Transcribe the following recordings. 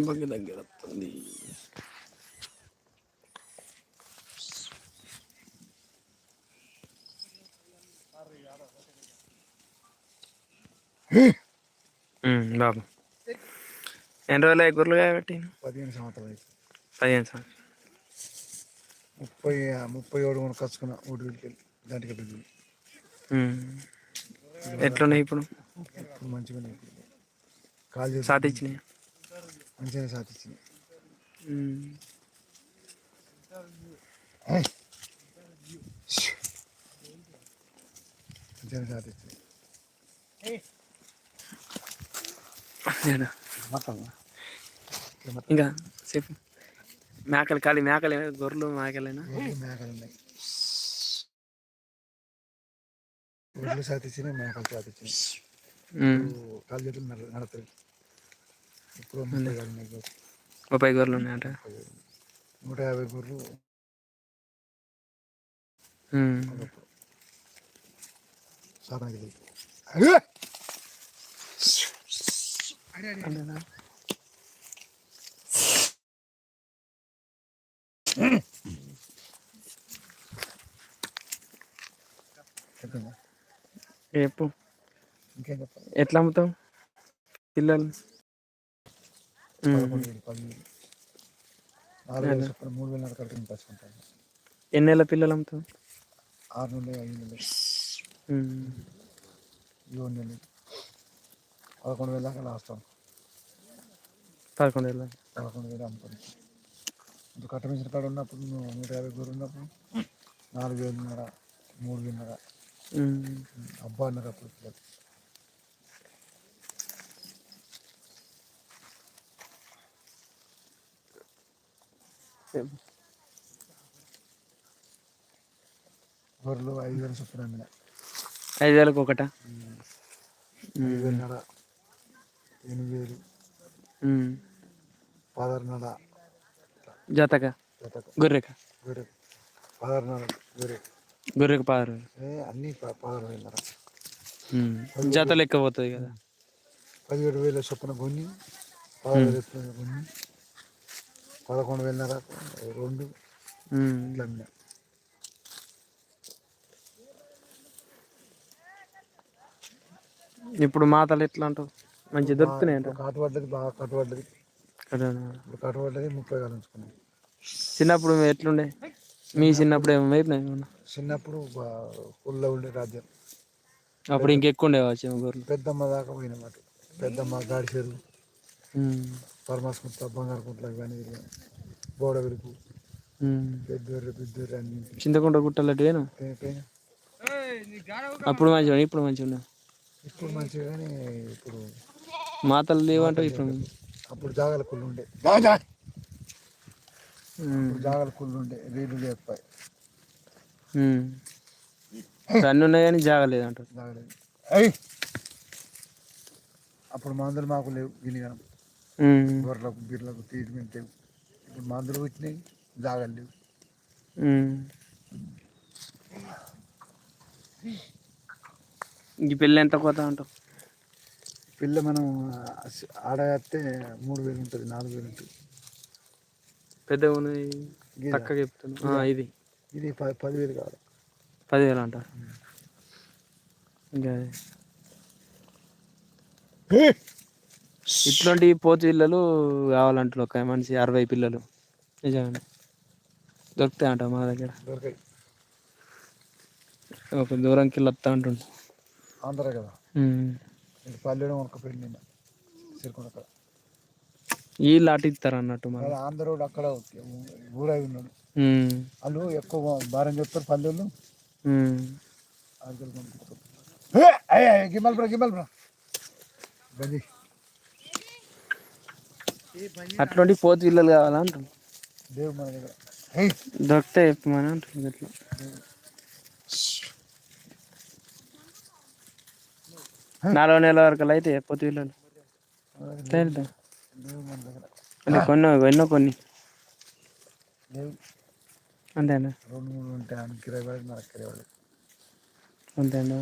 బాగా దగ్గర వస్తుంది. బాబు. ఎన్ని రోజులు ఎగురులు కాబట్టి? పదిహేను సంవత్సరాలు అయితే పదిహేను సంవత్సరాలు. ముప్పై ముప్పై ఏడు మనం కచ్చుకున్న ఊటి వెళ్ళి దాంట్లో బిల్లు ఉమ్. ఎట్లున్నాయి ఇప్పుడు? ఇప్పుడు కాలు చేసి సాధించినాయి? మంచిగానే సాధించింది. ఉమ్. మంచిగానే సాధించింది. ఇంకా చెప్పు మేకలు ఖాళీ మేకలు గొర్రెలు మేకలేనా? మేకలు ఉన్నాయి. ఊర్లో సాధించిన మేకలు సాధించింది ఉమ్. కాలు చేతులు నడ నడతాయి ఇప్పుడు ముప్పై గొర్రెలు. ఉన్నాయట? నూట యాభై గొర్రెలు తెలియదు చెప్పు. చెప్పాలి? ఎట్లా అమ్ముతావు? పిల్లలు. పదకొండు వేలు పది వేలు నాలుగు వేలు చొప్పున మూడు వేలు నరకలు నెలల పిల్లలు అమ్ముతావు? ఆరు నుండి ఐదు ఉమ్. ఏడు నుండి పదకొండు వేల దాకా లాస్ట్ పదకొండు వేలు పదకొండు వేలు అమ్ముతాను. ఇప్పుడు కట్టమించిన కాడ ఉన్నప్పుడు నువ్వు నూట యాభై గోరు ఉన్నప్పుడు నాలుగు వేలున్నర మూడు వేలున్నర. అబ్బా అన్నారు అప్పుడు పిల్లలు. గొర్రెలు ఐదు వేలు చొప్పున అమ్మిన ఐదు వేలకు ఒకట ఐదు ఎనిమిది వేలు. ఉమ్. పదహారున్నర జతక? గొర్రెక? గొర్రె పదహారున్నర గొర్రె గొర్రెకు. పదహారు వేలు. ఏ అన్నీ పదహారు ఉమ్. జత లెక్క పోతుంది కదా. పదిహేడు వేల చొప్పున కొన్ని పదహారు వేల కొన్ని పదకొండు వేలన్నర రెండు ఉమ్. ఇట్లా అమ్మిన ఇప్పుడు మాతలు ఎట్లా అంటావు మంచి దొరుకుతున్నాయి అంట ఇప్పుడు కాటు పడ్డది బాగా కట్టు పడ్డది ఇప్పుడు కట్టు పడ్డది ముప్పై వేలు ఉంచుకున్నాం చిన్నప్పుడు ఎట్లుండే? మీ చిన్నప్పుడు ఏమో వైపునాయి ఏమన్నా? చిన్నప్పుడు పుల్ల ఉండే రాజ్యం. అప్పుడు ఇంకెక్కువ ఏమో గొర్రెలు పెద్దమ్మ దాకా పోయినమాట పెద్దమ్మ గాడి ఉమ్. పరమాస్కుంట బంగారు కుంట్ల ఇవన్నీ తిరిగాం. బోడ వెలుపు ఉమ్. పెద్దూరు పెద్దూరు అన్ని. చింతకుంట గుట్టలట్టువేనా అప్పుడు మంచిగా ఇప్పుడు మంచిగా ఉన్నా ఇప్పుడు మంచిగా కానీ ఇప్పుడు మాతలు లేవంటావు ఇప్పుడు అప్పుడు జాగాల కుళ్ళు ఉండే. జాగాల కుళ్ళు ఉండే రేట్లు లేకపోయి. అన్నీ ఉన్నాయి కానీ జాగలేదు అయ్యి అప్పుడు మందులు మాకు లేవు గినిగనం ఉమ్. గొర్రెలకు బీర్లకు ట్రీట్మెంట్ లేవు. ఇప్పుడు మందులు వచ్చినాయి జాగాలు లేవు. ఉమ్. ఈ పెళ్ళి ఎంత కోత అంటావు? పిల్ల మనం ఆడ వేస్తే మూడు వేలు ఉంటుంది నాలుగు వేలు ఉంటుంది. పెద్దగా? చక్కగా చెప్తాను ఆ, ఇది. ఇది పది పదివేలు కావాలి పదివేలు అంటారు ఇంకా ఇట్లాంటి పోతు పిల్లలు కావాలంటారు ఒక మనిషి అరవై పిల్లలు. నిజంగా దొరుకుతాయి అంట మా దగ్గర. ఒక దూరంకి వెళ్ళి వస్తా అంటుండు. ఆంధ్ర కదా? పల్లెలో ఒక పెళ్ళి సిరికొండ వీళ్ళు అటు ఇస్తారు అన్నట్టు కానీ ఆంధ్ర అక్కడ ఊరై ఉన్నాడు. వాళ్ళు ఎక్కువ భారం చెప్తారు పల్లెళ్ళు గిమ్మల్ బ్రా గిమ్మల్ బ్రా. గది అట్లాంటి పోతు పిల్లలు కావాలా అంటారు దేవు మన దగ్గర. హేయ్ దొరికితే చెప్పమని అంటుంది అట్లా. నాలుగు నెలల వరకు అయితే పోతు అంటే కొన్నో ఎన్నో కొన్ని. అంతేనా? రెండు మూడు ఉంటాయి ఆయన కిరాయి పడేది మనకు కిరాయి పడేది. అంతేనా?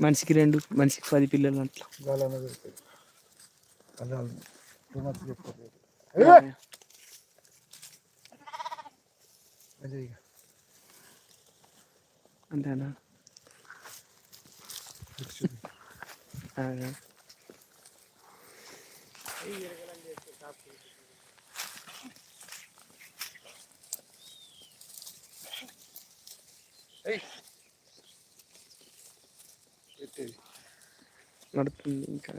మనిషికి రెండు మనిషికి పది పిల్లలు అట్లా. కలరాలు టూ మచ్ చెప్పుకోలేదు అంతేనా? నడుస్తుంది ఇంకా.